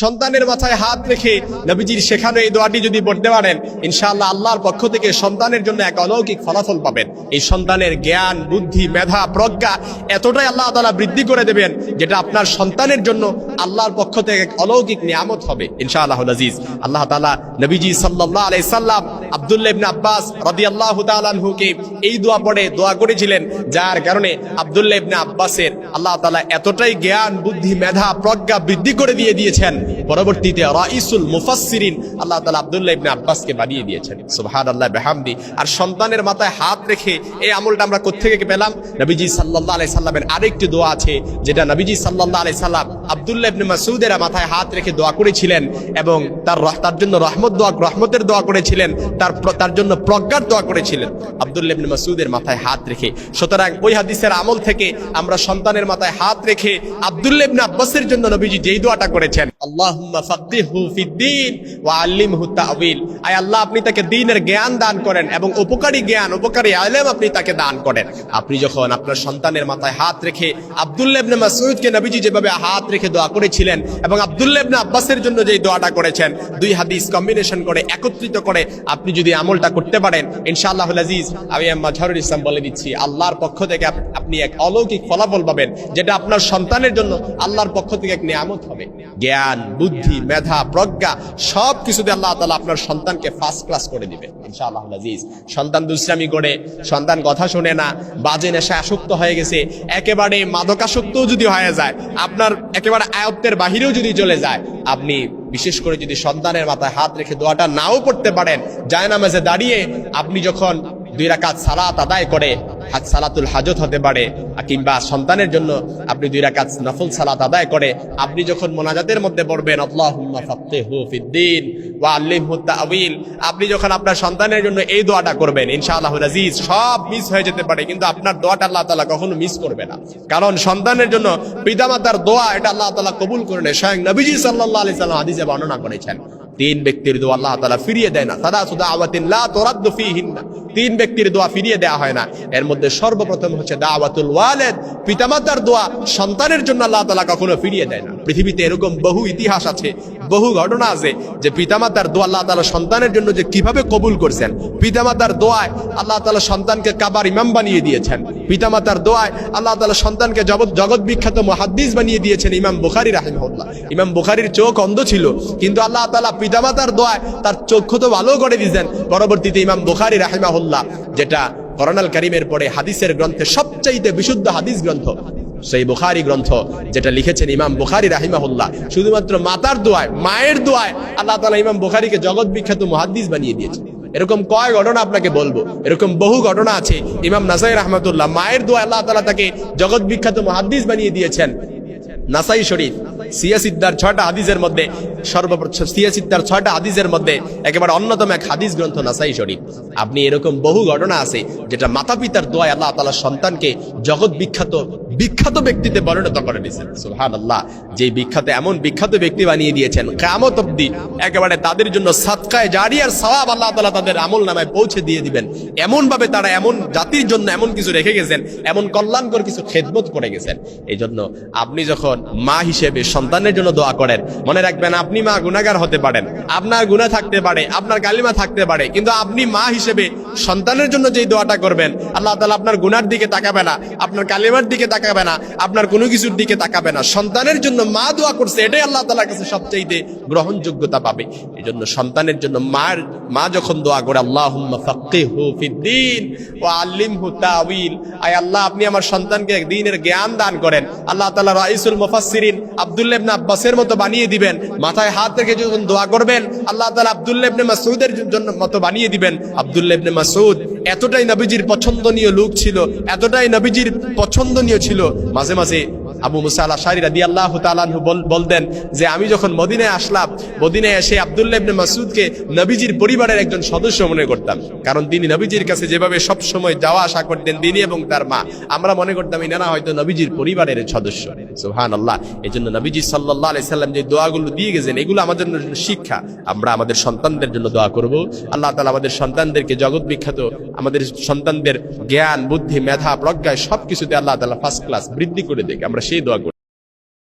সন্তানের মাথায় হাত রেখে নবীজির শেখানো এই দোয়াটি যদি পড়তে পারেন, ইনশাআল্লাহ আল্লাহর পক্ষ থেকে সন্তানের জন্য এক অলৌকিক ফলাফল পাবেন। এই সন্তানের জ্ঞান, বুদ্ধি, মেধা, প্রজ্ঞা এতটাই আল্লাহ তালা বৃদ্ধি করে দেবেন, যেটা আপনার সন্তানের জন্য আল্লাহর পক্ষ থেকে অলৌকিক নিয়ামত হবে। ইনশাআল্লাহ আজিজ। আল্লাহ তালা নবীজি সাল্লাহ আলাই সাল্লাম আবদুল্লাহ ইবনে আব্বাস রাদিয়াল্লাহু তাআলা আনহুকে এই দোয়া পড়ে দোয়া করেছিলেন, যার কারণে আবদুল্লাহ ইবনে আব্বাসের আল্লাহ তালা এতটাই জ্ঞান, বুদ্ধি, মেধা, প্রজ্ঞা বৃদ্ধি করে দিয়ে দিয়েছেন। পরবর্তীতে রাইসুল মুফাসসিরিন আল্লাহ তালা আবদুল্লাহ ইবনে আব্বাসকে বানিয়ে দিয়েছেন। সুবহানাল্লাহ, বেহামদি। আর সন্তানের মাথায় হাত রেখে এই আমলটা আমরা কোত্থেকে পেলাম? নবীজি সাল্লাল্লাহু আলাই সাল্লামের আরেকটি দোয়া আছে, যেটা নবীজি সাল্লাল্লাহু আলাইহি সাল্লাম আবদুল্লাহ ইবনে মাসউদের মাথায় হাত রেখে দোয়া করেছিলেন এবং তার তার জন্য রহমত দোয়া রহমতের দোয়া করেছিলেন, তার তার জন্য প্রজ্ঞার দোয়া করেছিলেন। আবদুল্লাহ ইবনে মাসউদের মাথায় হাত রেখে। সুতরাং ওই হাদিসের আমল থেকে আমরা সন্তানের মাথায় হাত রেখে আবদুল্লাহ ইবনে আব্বাসের জন্য নবীজি যেই দোয়াটা করেছেন, আল্লাহুম্মা ফিদ্দীন ওয়া আল্লিমহু আয় আল্লাহ, আপনি তাকে দ্বীনের জ্ঞান দান করেন এবং উপকারী জ্ঞান, উপকারী ইলম আপনি তাকে দান করেন। আপনি যখন আপনার সন্তানের মাথায় হাত রেখে আব্দুল্লাহ ইবনে মাসউদকে নবীজি যেভাবে হাত রেখে দোয়া করেছিলেন এবং আবদুল্লাবনা আব্বাসের জন্য যেই দোয়াটা করেছেন, দুই হাদিস কম্বিনেশন করে, একত্রিত করে আপনি যদি আমলটা করতে পারেন ইনশাআল্লাহ আজিজ, আমি আম্মা ঝরুল ইসলাম বলে দিচ্ছি, আল্লাহর পক্ষ থেকে আপনি এক অলৌকিক ফলাফল পাবেন, যেটা আপনার সন্তানের জন্য আল্লাহর পক্ষ থেকে এক নিয়ামত হবে। জ্ঞান, বুদ্ধি, মেধা, প্রজ্ঞা, সব কিছুতে আল্লাহ তাআলা আপনার সন্তানকে ফার্স্ট ক্লাস করে দিবে সন্তান করে, সন্তান কথা শুনে না, বাজে নেশা আসক্ত হয়ে গেছে, একেবারে মাদকাসক্তও যদি হয়ে যায়, আপনার একেবারে আয়ত্তের বাহিরেও যদি চলে যায়, আপনি বিশেষ করে যদি সন্তানের মাথায় হাত রেখে দোয়াটা নাও পড়তে পারেন দাঁড়িয়ে আপনি যখন দুই রাকাত সালাত আদায় করে সালাতুল হাজত হতে পারে, কিংবা সন্তানের জন্য আপনি দুই রাকাত নফল সালাত আদায় করে, আপনি যখন মোনাজাতের মধ্যে পড়বেন, আল্লাহুম্মা ওয়া আপনি যখন আপনার সন্তানের জন্য এই দোয়াটা করবেন, ইনশাআল্লাহ সব মিস হয়ে যেতে পারে, কিন্তু আপনার দোয়াটা আল্লাহ কখনো মিস করবে না। কারণ সন্তানের জন্য পিতামাতার দোয়া, এটা আল্লাহ তাআলা কবুল করে নেয়। স্বয়ং নবীজি সাল্লাল্লাহু আলাইহি সাল্লাম বর্ণনা করেছেন, তিন ব্যক্তির দোয়া আল্লাহ ফিরিয়ে দেয় না। সাদা সুদা ফিহিন্না। তিন ব্যক্তির দোয়া ফিরিয়ে দেওয়া হয় না। এর মধ্যে সর্বপ্রথম হচ্ছে দাওয়াতুল ওয়ালেদ, পিতামাতার দোয়া, সন্তানের জন্য আল্লাহ তালা কখনো ফিরিয়ে দেয় না। পৃথিবীতে এরকম বহু ইতিহাস আছে, বহু ঘটনা আছে যে পিতামাতার দোয়া আল্লাহ তাআলা সন্তানের জন্য যে কীভাবে কবুল করছেন। পিতামাতার দোয়ায় আল্লাহ তাআলা সন্তানকে কাবার ইমাম বানিয়ে দিয়েছেন। পিতামাতার দোয়ায় আল্লাহ তাআলা সন্তানকে জগৎ জগৎ বিখ্যাত মুহাদ্দিস বানিয়ে দিয়েছেন ইমাম বুখারী রাহিমাহুল্লাহ। ইমাম বুখারীর চোখ অন্ধ ছিল, কিন্তু আল্লাহ তাআলা পিতামাতার দোয়ায় তার চক্ষু তো ভালো করে দিয়েছেন। পরবর্তীতে ইমাম বুখারী রাহিমাহুল্লাহ, যেটা করোনাল কারিমের পরে হাদিসের গ্রন্থে সবচাইতে বিশুদ্ধ হাদিস গ্রন্থ সেই বুখারি গ্রন্থ যেটা লিখেছেন ইমাম বুখারি রাহিমাহুল্লাহ। শুধুমাত্র মাতার দোয়ায়, মায়ের দোয়ায় আল্লাহ তাআলা ইমাম বুখারীকে জগৎ বিখ্যাত মুহাদ্দিস বানিয়ে দিয়েছে এরকম কয় ঘটনা আপনাকে বলব? এরকম বহু ঘটনা আছে। ইমাম নাসাই রহমতুল্লাহ মায়ের দোয়া আল্লাহ তাআলা তাকে জগৎ বিখ্যাত মুহাদ্দিস বানিয়ে দিয়েছেন। নাসাই শরীফ সিয়াসিদ্দার ছয়টা হাদিসের মধ্যে, সর্বপ্রথম সিয়াসিদ্দার ছয়টা হাদিসের মধ্যে একেবারে অন্যতম এক হাদিস গ্রন্থ নাসাই শরীফ। আপনি এরকম বহু ঘটনা আছে যেটা মাতা পিতার দোয়ায় আল্লাহ তাআলা সন্তানকে জগৎ বিখ্যাত বিখ্যাত ব্যক্তিতে পরিণত করে দিয়েছেন। সুহান আল্লাহ যে বিখ্যাত, এমন বিখ্যাত ব্যক্তি বানিয়ে দিয়েছেন কামত অব্দি একেবারে তাদের জন্য সাতকায় জারিয়ার সওয়াব আল্লাহ তাআলা তাদের আমল নামায় পৌঁছে দিয়ে দিবেন। এমন ভাবে তারা এমন জাতির জন্য এমন কিছু রেখে গেছেন, এমন কল্যাণকর কিছু খেদমত করে গেছেন। এই জন্য আপনি যখন মা হিসেবে সন্তানের জন্য দোয়া করেন, মনে রাখবেন আপনি মা গুনাহগার হতে পারেন, আপনার গুনাহ থাকতে পারে, আপনার গালিমা থাকতে পারে, কিন্তু আপনি মা হিসেবে সন্তানের জন্য যেই দোয়াটা করবেন, আল্লাহ তালা আপনার গুনার দিকে তাকাবে না, আপনার কালিমার দিকে তাকাবে না, আপনার কোনো কিছুর দিকে তাকাবে না। সন্তানের জন্য মা দোয়া করছে, এটাই আল্লাহ তাআলার কাছে সবচাইতে গ্রহণযোগ্যতা পাবে। এই জন্য সন্তানের জন্য মার, মা যখন দোয়া করে ফাক্কিহু ফিদ্দিন ওয়া আল্লিমহু তাওয়িল। আয় আল্লাহ, আপনি আমার সন্তানকে দ্বীনের জ্ঞান দান করেন। আল্লাহ তালা রাইসুল মুফাসসিরিন আব্দুল্লাহ ইবনে আব্বাসের মতো বানিয়ে দিবেন। মাথায় হাত রেখে যখন দোয়া করবেন, আল্লাহ তালা আব্দুল্লাহ ইবনে মাসউদের জন্য মতো বানিয়ে দিবেন। আব্দুল্লাহ ইবনে মাসউদ এতটাই নবীজির পছন্দনীয় লোক ছিল এতটাই নবীজির পছন্দনীয় ছিল। মাঝে মাঝে আবু মুসা আল আশারি রাদিয়াল্লাহু তাআলা আনহু বলতেন যে আমি যখন মদিনায় আসলাম, মদিনায় এসে আব্দুল্লাহ ইবনে মাসউদকে নবীজির পরিবারের একজন সদস্য মনে করতাম। কারণ তিনি নবীজির কাছে যেভাবে সব সময় যাওয়া আসা করতেন, তিনি এবং তার মা। আমরা মনে করতাম ইনারা হয়তো নবীজির পরিবারের সদস্য। সুবহানাল্লাহ। এজন্য নবীজি সাল্লাল্লাহু আলাইহি সাল্লাম যে দোয়াগুলো দিয়ে গেছেন, এগুলো আমাদের জন্য শিক্ষা। আমরা আমাদের সন্তানদের জন্য দোয়া করব। আল্লাহ তালা আমাদের সন্তানদেরকে জগৎ বিখ্যাত, আমাদের সন্তানদের জ্ঞান, বুদ্ধি, মেধা, প্রজ্ঞায় সবকিছুতে আল্লাহ তালা ফার্স্ট ক্লাস বৃদ্ধি করে দেখ আমরা সেই দোয়া করি